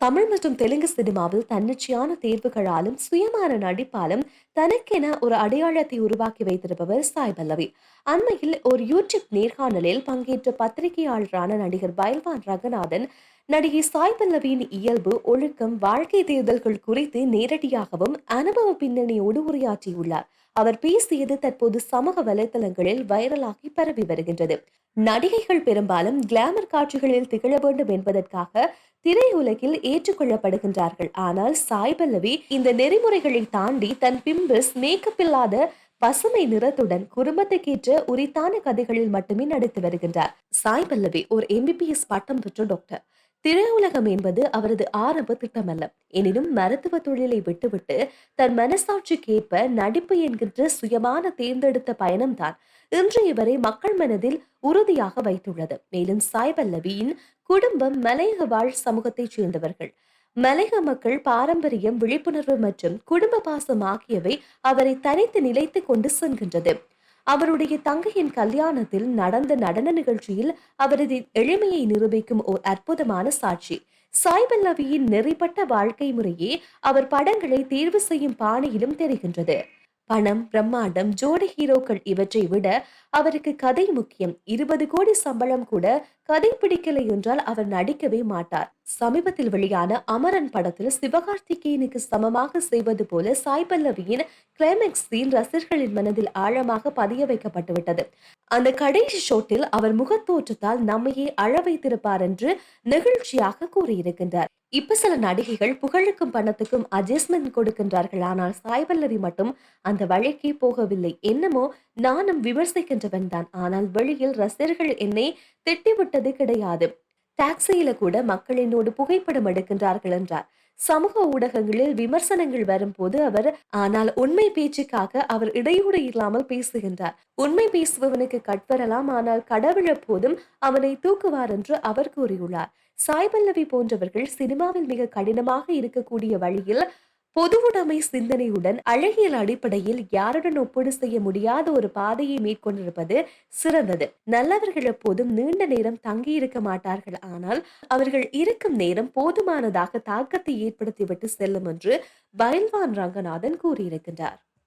தமிழ் மற்றும் தெலுங்கு சினிமாவில் தன்னிச்சையான தேர்வுகளாலும் சுயமான நடிப்பாலும் தனக்கென ஒரு அடையாளத்தை உருவாக்கி வைத்திருப்பவர் சாய் பல்லவி. அண்மையில் ஒரு யூடியூப் நேர்காணலில் பங்கேற்ற பத்திரிகையாளரான நடிகர் பைல்வான் ரங்கநாதன் நடிகை சாய் பல்லவியின் இயல்பு ஒழுக்கம் வாழ்க்கை தேர்தல்கள் குறித்து நேரடியாகவும் அனுபவ பின்னணியோடு உரையாற்றியுள்ளார். அவர் பேசியது தற்போது சமூக வலைதளங்களில் வைரலாகி பரவி வருகின்றது. நடிகைகள் பெரும்பாலும் கிளாமர் காட்சிகளில் திகழ வேண்டும் என்பதற்காக திரையுலகில் ஏற்றுக்கொள்ளப்படுகின்றார்கள். ஆனால் சாய் பல்லவி இந்த நெறிமுறைகளை தாண்டி தன் பிம்பிஸ் மேக்கப் இல்லாத பசுமை நிறத்துடன் குடும்பத்துக்கேற்ற உரித்தான கதைகளில் மட்டுமே நடித்து வருகின்றார். சாய் பல்லவி ஒரு எம்பிபிஎஸ் பட்டம் பெற்ற டாக்டர் திரையுலகம் என்பது அவரது ஆரம்ப திட்டமல்ல. எனினும் மருத்துவ தொழிலை விட்டுவிட்டு தன் மனசாட்சிக்கேற்ப நடிப்பு என்கின்ற சுயமான தேர்ந்தெடுத்த பயணம்தான் இன்று இவரை மக்கள் மனதில் உறுதியாக வைத்துள்ளது. மேலும் சாய் பல்லவியின் குடும்பம் மலையக வாழ் சமூகத்தைச் சேர்ந்தவர்கள். மலையக மக்கள் பாரம்பரியம் விழிப்புணர்வு மற்றும் குடும்ப பாசம் ஆகியவை அவரை தனித்து நிலைத்து கொண்டு சென்கின்றது அவருடைய தங்கையின் கல்யாணத்தில் நடந்த நடன நிகழ்ச்சியில் அவரது எளிமையை நிரூபிக்கும் ஓர் அற்புதமான சாட்சி. சாய்பல்லவியின் நெறிப்பட்ட வாழ்க்கை முறையே அவர் படங்களை தேர்வு செய்யும் பாணியிலும் தெரிகின்றது. பணம் பிரம்மாண்டம் ஜோடி ஹீரோக்கள் இவற்றை விட அவருக்கு கதை முக்கியம். இருபது கோடி சம்பளம் கூட கதை பிடிக்கலை என்றால் அவர் நடிக்கவே மாட்டார். சமீபத்தில் வெளியான அமரன் படத்தில் சிவகார்த்திகேயனுக்கு சமமாக செய்வது போல சாய் பல்லவியின் கிளைமேக்ஸ் சீன் ரசிகர்களின் மனதில் ஆழமாக பதிய வைக்கப்பட்டுவிட்டது அந்த கடைசி ஷோட்டில் அவர் முகத்தோற்றத்தால் நம்மையே அழ வைத்திருப்பார் என்று நெகிழ்ச்சியாக கூறியிருக்கின்றார். இப்ப சில நடிகைகள் புகழுக்கும் பணத்துக்கும் அட்ஜஸ்ட்மெண்ட் கொடுக்கின்றார்கள். ஆனால் சாய் பல்லவி மட்டும் அந்த வழிக்கே போகவில்லை. என்னமோ நானும் விமர்சிக்கின்றவன் தான். ஆனால் வெளியில் ரசிகர்கள் என்னை திட்டிவிட்டது கிடையாது. டாக்ஸியில கூட மக்கள் என்னோடு புகைப்படம் எடுக்கின்றார்கள் என்றார். சமூக ஊடகங்களில் விமர்சனங்கள் வரும்போது அவர் ஆனால் உண்மை பேச்சுக்காக அவர் இடையூறு இல்லாமல் பேசுகின்றார். உண்மை பேசுபவனுக்கு கட்வரலாம் ஆனால் கடவுள் எப்போதும் அவனை தூக்குவார் என்று அவர் கூறியுள்ளார். சாய் பல்லவி போன்றவர்கள் சினிமாவில் மிக கடினமாக இருக்கக்கூடிய வழியில் பொதுவுடைமை சிந்தனையுடன் அழகியல் அடிப்படையில் யாருடன் ஒப்பீடு செய்ய முடியாத ஒரு பாதையை மேற்கொண்டிருப்பது சிறந்தது. நல்லவர்கள் எப்போதும் நீண்ட நேரம் தங்கி இருக்க மாட்டார்கள். ஆனால் அவர்கள் இருக்கும் நேரம் போதுமானதாக தாக்கத்தை ஏற்படுத்திவிட்டு செல்லும் என்று பயில்வான் ரங்கநாதன் கூறியிருக்கின்றார்.